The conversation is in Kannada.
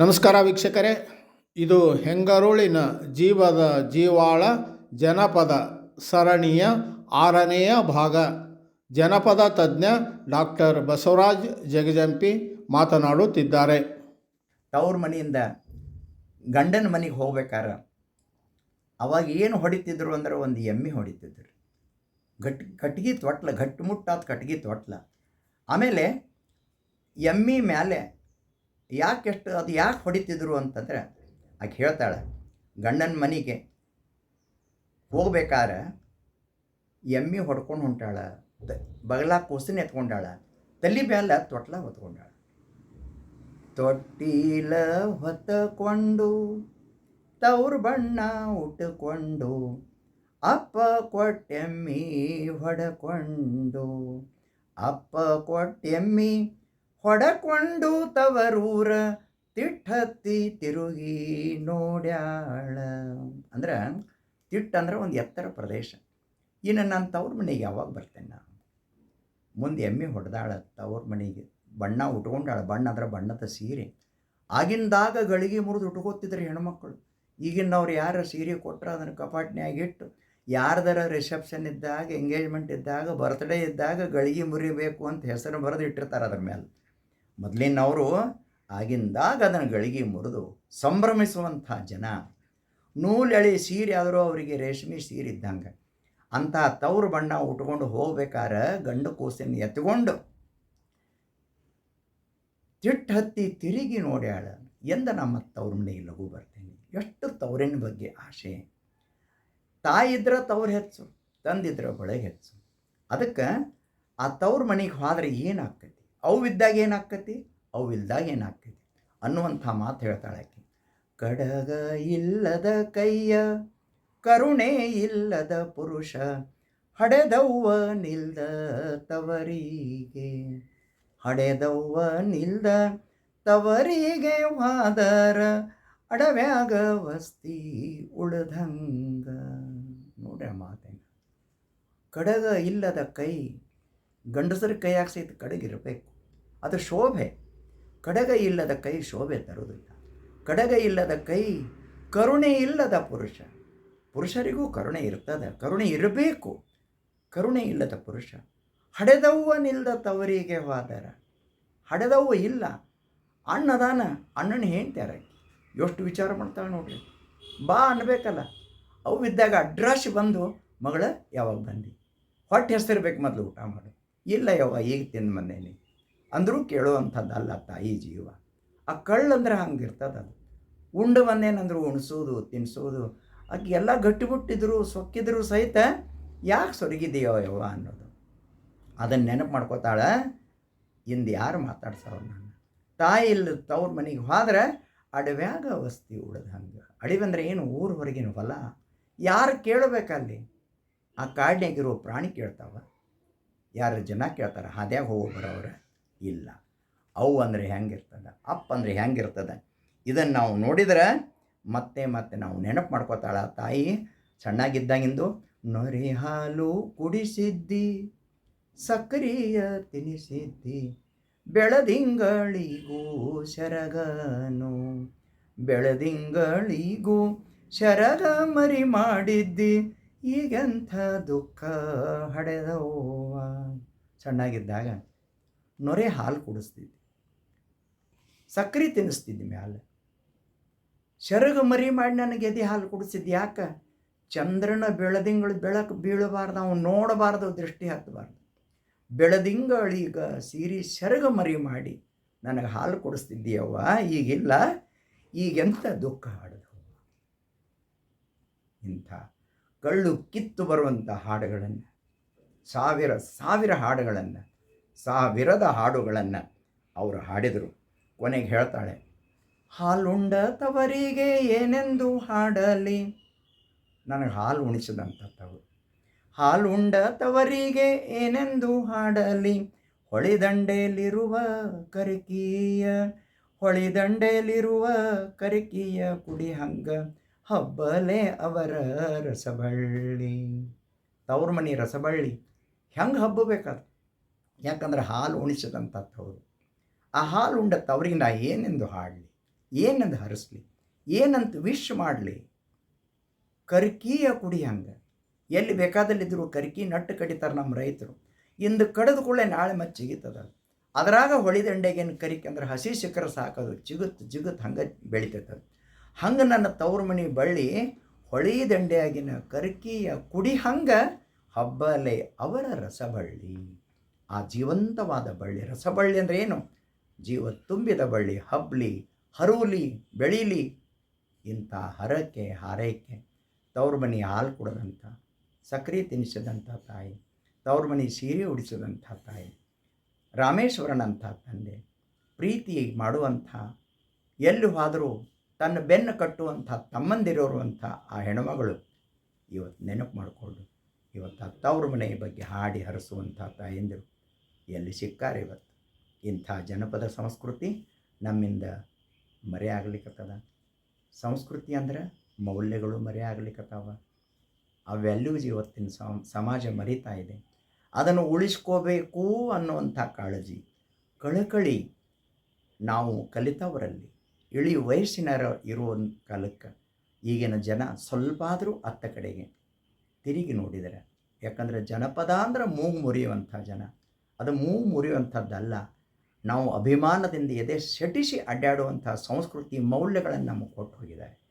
ನಮಸ್ಕಾರ ವೀಕ್ಷಕರೇ. ಇದು ಹೆಂಗರುಳಿನ ಜೀವದ ಜೀವಾಳ ಜನಪದ ಸರಣಿಯ ಆರನೆಯ ಭಾಗ. ಜನಪದ ತಜ್ಞ ಡಾಕ್ಟರ್ ಬಸವರಾಜ್ ಜಗಜಂಪಿ ಮಾತನಾಡುತ್ತಿದ್ದಾರೆ. ತವ್ರ ಮನೆಯಿಂದ ಗಂಡನ ಮನೆಗೆ ಹೋಗ್ಬೇಕಾರೆ? ಅವಾಗ ಏನು ಹೊಡಿತಿದ್ರು ಅಂದ್ರೆ ಒಂದು ಎಮ್ಮೆ ಹೊಡಿತಿದ್ರು. ಗಟ್ ಕಟ್ಗೆ ತೊಟ್ಲ ಗಟ್ಟಿ ಮುಟ್ಟಾದ ಕಟ್ಗೆ ತೊಟ್ಲ. ಆಮೇಲೆ ಎಮ್ಮೆ ಮೇಲೆ ಯಾಕೆ ಎಷ್ಟು ಅದು ಯಾಕೆ ಹೊಡಿತಿದ್ರು ಅಂತಂದ್ರೆ ಆಕೆ ಹೇಳ್ತಾಳೆ, ಗಂಡನ ಮನೆಗೆ ಹೋಗ್ಬೇಕಾದ್ರೆ ಎಮ್ಮೆ ಹೊಡ್ಕೊಂಡು ಹೊಂಟಾಳ, ತ- ಬಗಲ ಕೂಸಿನ ಎತ್ಕೊಂಡಾಳ, ತಲೆ ಮೇಲೆ ತೊಟ್ಲ ಹೊತ್ಕೊಂಡಾಳ. ತೊಟ್ಟಿಲ ಹೊತ್ತಕೊಂಡು ತವ್ರ ಬಣ್ಣ ಉಟ್ಟುಕೊಂಡು ಅಪ್ಪ ಕೊಟ್ಟೆಮ್ಮಿ ಹೊಡಕೊಂಡು, ಅಪ್ಪ ಕೊಟ್ಟೆಮ್ಮಿ ಹೊಡಕೊಂಡು ತವರೂರ ತಿಟ್ಟತ್ತಿ ತಿರುಗಿ ನೋಡ್ಯಾಳ. ಅಂದ್ರೆ ತಿಟ್ಟ ಅಂದ್ರೆ ಒಂದು ಎತ್ತರ ಪ್ರದೇಶ. ಇನ್ನು ನಾನು ತವ್ರ ಮನೆಗೆ ಯಾವಾಗ ಬರ್ತೇನೆ ನಾನು? ಮುಂದೆ ಎಮ್ಮೆ ಹೊಡೆದಾಳ ತವ್ರ ಮನೆಗೆ. ಬಣ್ಣ ಉಟ್ಕೊಂಡಾಳ. ಬಣ್ಣ ಅಂದ್ರೆ ಬಣ್ಣದ ಸೀರೆ. ಆಗಿಂದಾಗ ಗಳಿಗೆ ಮುರಿದು ಉಟ್ಕೋತಿದ್ರು ಹೆಣ್ಮಕ್ಳು. ಈಗಿನವ್ರು ಯಾರ ಸೀರೆ ಕೊಟ್ಟರೆ ಅದನ್ನು ಕಪಾಟ್ನ್ಯಾಗ ಇಟ್ಟು, ಯಾರ್ದಾರ ರಿಸೆಪ್ಷನ್ ಇದ್ದಾಗ ಎಂಗೇಜ್ಮೆಂಟ್ ಇದ್ದಾಗ ಬರ್ತ್ಡೇ ಇದ್ದಾಗ ಗಳಿಗೆ ಮುರಿಬೇಕು ಅಂತ ಹೆಸರು ಬರೆದು ಇಟ್ಟಿರ್ತಾರೆ ಅದ್ರ ಮೇಲೆ ಮೊದಲಿನವರು ಆಗಿಂದಾಗ ಅದನ್ನು ಗಳಿಗೆ ಮುರಿದು ಸಂಭ್ರಮಿಸುವಂಥ ಜನ. ನೂಲೆಳೆ ಸೀರೆ ಆದರೂ ಅವರಿಗೆ ರೇಷ್ಮೆ ಸೀರೆ ಇದ್ದಂಗೆ. ಅಂಥ ತವ್ರ ಬಣ್ಣ ಉಟ್ಕೊಂಡು ಹೋಗ್ಬೇಕಾರೆ ಗಂಡು ಕೂಸನ್ನು ಎತ್ಕೊಂಡು. ತಿಟ್ಟು ಹತ್ತಿ ತಿರುಗಿ ನೋಡ್ಯಾಳ. ಎಂದ ನಮ್ಮ ತವ್ರ ಮನೆಗೆ ಲಘು ಬರ್ತೇನೆ. ಎಷ್ಟು ತವರಿನ ಬಗ್ಗೆ ಆಸೆ ತಾಯಿದ್ರೆ ತವ್ರು ಹೆಚ್ಚು ತಂದಿದ್ರ ಬಳೆ ಹೆಚ್ಚು. ಅದಕ್ಕೆ ಆ ತವ್ರ ಮನೆಗೆ ಹೋದ್ರೆ ಏನಾಗ್ತೈತಿ ಅವು ಇದ್ದಾಗ ಏನಾಗ್ತೈತಿ? ಅವು ಇಲ್ದಾಗ ಏನಾಗ್ತೈತಿ? ಅನ್ನುವಂಥ ಮಾತು ಹೇಳ್ತಾಳೆ ಆಕೆ. ಕಡಗ ಇಲ್ಲದ ಕೈಯ, ಕರುಣೆ ಇಲ್ಲದ ಪುರುಷ, ಹಡೆದವ್ವ ನಿಲ್ದ ತವರಿಗೆ. ಹಡೆದವ್ವ ನಿಲ್ದ ತವರಿಗೆ ವಾದರ, ಅಡವ್ಯಾಗ ವಸ್ತಿ ಉಳಿದಂಗ. ನೋಡ್ರಿ ಮಾತೇನ. ಕಡಗ ಇಲ್ಲದ ಕೈ ಗಂಡಸರ ಕೈಯಾಗ ಸಹಿತ ಕಡಗಿರಬೇಕು. ಅದು ಶೋಭೆ. ಕಡಗ ಇಲ್ಲದ ಕೈ ಶೋಭೆ ತರುವುದಿಲ್ಲ. ಕಡಗ ಇಲ್ಲದ ಕೈ ಕರುಣೆ ಇಲ್ಲದ ಪುರುಷ. ಪುರುಷರಿಗೂ ಕರುಣೆ ಇರ್ತದೆ. ಕರುಣೆ ಇರಬೇಕು. ಕರುಣೆ ಇಲ್ಲದ ಪುರುಷ. ಹಡೆದವ್ವ ನಿಲ್ದ ತವರಿಗೆ ಹೋದರ ಹಡೆದವ್ವ ಇಲ್ಲ. ಅಣ್ಣದಾನ, ಅಣ್ಣನ ಹೇಳ್ತಾರೆ ಎಷ್ಟು ವಿಚಾರ ಮಾಡ್ತಾಳೆ ನೋಡ್ರಿ. ಬಾ ಅನ್ಬೇಕಲ್ಲ. ಅವು ಇದ್ದಾಗ ಅಡ್ರಾಶ್ ಬಂದು ಮಗಳ ಯಾವಾಗ ಬಂದು? ಹೊಟ್ಟೆ ಹೆಸರಿರ್ಬೇಕು ಮೊದಲು ಊಟ ಮಾಡು. ಇಲ್ಲ ಯವ್ವ ಈಗ ತಿಂದು ಬಂದೇನಿ ಅಂದರೂ ಕೇಳುವಂಥದ್ದಲ್ಲ ತಾಯಿ ಜೀವ. ಆ ಕಳ್ಳಂದ್ರೆ ಹಂಗೆ ಅದು. ಉಂಡು ಬಂದೇನಂದ್ರು ಉಣಿಸೋದು ತಿನ್ನಿಸೋದು ಆಕೆ ಎಲ್ಲ ಗಟ್ಟಿಬಿಟ್ಟಿದ್ರು, ಸೊಕ್ಕಿದ್ರು ಸಹಿತ ಯಾಕೆ ಸೊರಗಿದೆಯೋ ಯವ್ವ ಅನ್ನೋದು. ಅದನ್ನು ನೆನಪು ಮಾಡ್ಕೋತಾಳೆ, ಇಂದು ಯಾರು ಮಾತಾಡ್ಸವ್ರು ನಾನು? ತಾಯಿ ಇಲ್ಲ ತವ್ರ ಮನೆಗೆ ಹೋದ್ರೆ ಅಡವ್ಯಾಗ ವಸ್ತಿ ಉಳಿದ ಹಂಗೆ. ಅಡಿವಂದ್ರೆ ಏನು? ಊರು ಹೊರಗಿನ ಹೊಲ. ಯಾರು ಕೇಳಬೇಕಲ್ಲಿ? ಆ ಕಾಡಿನಾಗಿರೋ ಪ್ರಾಣಿ ಕೇಳ್ತಾವ. ಯಾರು ಜನ ಕೇಳ್ತಾರೆ, ಹಾದ್ಯಾಗ ಹೋಗಿ ಬರೋವ್ರ ಇಲ್ಲ. ಅವು ಅಂದರೆ ಹೆಂಗಿರ್ತದೆ? ಅಪ್ಪ ಅಂದರೆ ಹೆಂಗಿರ್ತದೆ? ಇದನ್ನು ನಾವು ನೋಡಿದ್ರೆ ಮತ್ತೆ ಮತ್ತೆ ನಾವು ನೆನಪು ಮಾಡ್ಕೋತಾಳ, ತಾಯಿ, ಸಣ್ಣಾಗಿದ್ದಾಗಿಂದು ನೊರೆ ಹಾಲು ಕುಡಿಸಿದ್ದಿ, ಸಕ್ರಿಯ ತಿನಿಸಿದ್ದಿ, ಬೆಳದಿಂಗಳಿಗೂ ಶರಗನು, ಬೆಳದಿಂಗಳಿಗೂ ಶರಗ ಮರಿ ಮಾಡಿದ್ದಿ ಈಗೆಂಥ ದುಃಖ ಹಡೆದವ್ವ ಸಣ್ಣಾಗಿದ್ದಾಗ ನೊರೆ ಹಾಲು ಕುಡಿಸ್ತಿದ್ದೆ. ಸಕ್ಕರೆ ತಿನ್ನಿಸ್ತಿದ್ದೆ ಮ್ಯಾಲೆ. ಶರಗ ಮರಿ ಮಾಡಿ ನನಗೆ ಎದೆ ಹಾಲು ಕುಡಿಸಿದ್ದು. ಯಾಕೆ? ಚಂದ್ರನ ಬೆಳದಿಂಗಳು ಬೆಳಕು ಬೀಳಬಾರ್ದು ಅವನು ನೋಡಬಾರ್ದು, ದೃಷ್ಟಿ ಹತ್ತಬಾರ್ದು. ಬೆಳದಿಂಗಳೀಗ ಸೀರಿ ಸೆರಗ ಮರಿ ಮಾಡಿ ನನಗೆ ಹಾಲು ಕೊಡಿಸ್ತಿದ್ದೀಯವ್ವ, ಈಗಿಲ್ಲ. ಈಗೆಂಥ ದುಃಖ ಹಾಡಿದವ? ಇಂಥ ಕಳ್ಳು ಕಿತ್ತು ಬರುವಂಥ ಹಾಡುಗಳನ್ನು, ಸಾವಿರ ಸಾವಿರ ಹಾಡುಗಳನ್ನು, ಸಾವಿರದ ಹಾಡುಗಳನ್ನು ಅವರು ಹಾಡಿದರು. ಕೊನೆಗೆ ಹೇಳ್ತಾಳೆ, ಹಾಲುಂಡ ತವರಿಗೆ ಏನೆಂದು ಹಾಡಲಿ? ನನಗೆ ಹಾಲು ಉಣಿಸಿದಂಥ ತವರು ಹಾಲುಂಡ ತವರಿಗೆ ಏನೆಂದು ಹಾಡಲಿ? ಹೊಳಿದಂಡೆಯಲ್ಲಿರುವ ಕರಿಕೀಯ ಹೊಳಿದಂಡೆಯಲ್ಲಿರುವ ಕರಿಕೀಯ ಕುಡಿ ಹಂಗ ಹಬ್ಬಲೆ ಅವರ ರಸಬಳ್ಳಿ. ತವ್ರ ಮನೆ ರಸಬಳ್ಳಿ. ಹೆಂಗೆ ಹಬ್ಬಬೇಕಾದ್ರೆ. ಯಾಕಂದ್ರೆ ಹಾಲು ಉಣಿಸಿದಂಥ ತವರು ಆ ಹಾಲು ಉಂಡ ತವರಿಗೆ ನಾ ಏನೆಂದು ಹಾಡಲಿ, ಏನೆಂದು ಹರಿಸ್ಲಿ, ಏನಂತ ವಿಶ್ ಮಾಡಲಿ. ಕರ್ಕೀಯ ಕುಡಿ ಹಂಗೆ. ಎಲ್ಲಿ ಬೇಕಾದಲ್ಲಿದ್ದರು ಕರ್ಕಿ ನಟ್ಟು ಕಡಿತಾರೆ ನಮ್ಮ ರೈತರು. ಇಂದು ಕಡಿದ ಕೂಡಲೇ ನಾಳೆ ಮತ್ತೆ ಅದರಾಗ ಹೊಳಿದಂಡೆಗೇನು ಕರಿಕೆ ಅಂದ್ರೆ ಹಸಿ ಶಿಖರ ಸಾಕೋದು. ಜಿಗುತ್ ಜಿಗುತ್ ಹಂಗೆ ಬೆಳಿತೈತದ ಹಂಗೆ ನನ್ನ ತವ್ರ ಮನೆ ಬಳ್ಳಿ ಹೊಳಿ ದಂಡೆಯಾಗಿನ ಕರ್ಕಿಯ ಕುಡಿ ಹಂಗೆ ಹಬ್ಬಲೆ ಅವರ ರಸಬಳ್ಳಿ. ಆ ಜೀವಂತವಾದ ಬಳ್ಳಿ ರಸಬಳ್ಳಿ ಅಂದರೆ ಏನು? ಜೀವ ತುಂಬಿದ ಬಳ್ಳಿ, ಹಬ್ಲಿ ಹರುವಲಿ ಬೆಳೀಲಿ, ಇಂಥ ಹರಕೆ, ಹಾರೈಕೆ. ತವ್ರ ಮನೆ ಹಾಲು ಕೊಡದಂಥ, ಸಕ್ರೆ ತಿನ್ನಿಸಿದಂಥ ತಾಯಿ, ತವ್ರ ಮನೆ ಸೀರೆ ಉಡಿಸಿದಂಥ ತಾಯಿ, ರಾಮೇಶ್ವರನಂಥ ತಂದೆ, ಪ್ರೀತಿ ಮಾಡುವಂಥ, ಎಲ್ಲಿ ಹೋದರೂ ತನ್ನ ಬೆನ್ನು ಕಟ್ಟುವಂಥ ತಮ್ಮಂದಿರೋರು ಅಂಥ ಆ ಹೆಣ್ಮಗಳು ಇವತ್ತು ನೆನಪು ಮಾಡಿಕೊಂಡು ಇವತ್ತು ಅತ್ತವ್ರ ತವ್ರ ಮನೆಯ ಬಗ್ಗೆ ಹಾಡಿ ಹರಿಸುವಂಥ ತಾಯಂದಿರು ಎಲ್ಲಿ ಸಿಕ್ಕಾರೆ ಇವತ್ತು? ಇಂಥ ಜನಪದ ಸಂಸ್ಕೃತಿ ನಮ್ಮಿಂದ ಮರೆಯಾಗ್ಲಿಕ್ಕತ್ತದ ಸಂಸ್ಕೃತಿ ಅಂದ್ರೆ ಮೌಲ್ಯಗಳು ಮರೆಯಾಗ್ಲಿಕ್ಕತ್ತಾವ ಆ ವ್ಯಾಲ್ಯೂಸ್ ಇವತ್ತಿನ ಸಮ- ಸಮಾಜ ಮರಿತಾ ಇದೆ. ಅದನ್ನು ಉಳಿಸ್ಕೋಬೇಕು ಅನ್ನುವಂಥ ಕಾಳಜಿ ಕಳಕಳಿ ನಾವು ಕಲಿತವರಲ್ಲಿ ಇಳಿ ವಯಸ್ಸಿನರ ಇರುವ ಕಾಲಕ್ಕೆ ಈಗಿನ ಜನ ಸ್ವಲ್ಪ ಆದರೂ ಅತ್ತ ಕಡೆಗೆ ತಿರುಗಿ ನೋಡಿದರೆ. ಯಾಕಂದರೆ ಜನಪದ ಅಂದ್ರೆ ಮೂಗು ಮುರಿಯುವಂಥ ಜನ. ಅದು ಮೂಗು ಮುರಿಯುವಂಥದ್ದಲ್ಲ. ನಾವು ಅಭಿಮಾನದಿಂದ ಎದೆ ಸೆಟಿಸಿ ಅಡ್ಡಾಡುವಂಥ ಸಂಸ್ಕೃತಿ ಮೌಲ್ಯಗಳನ್ನು ನಮಗೆ ಕೊಟ್ಟು ಹೋಗಿದ್ದಾರೆ.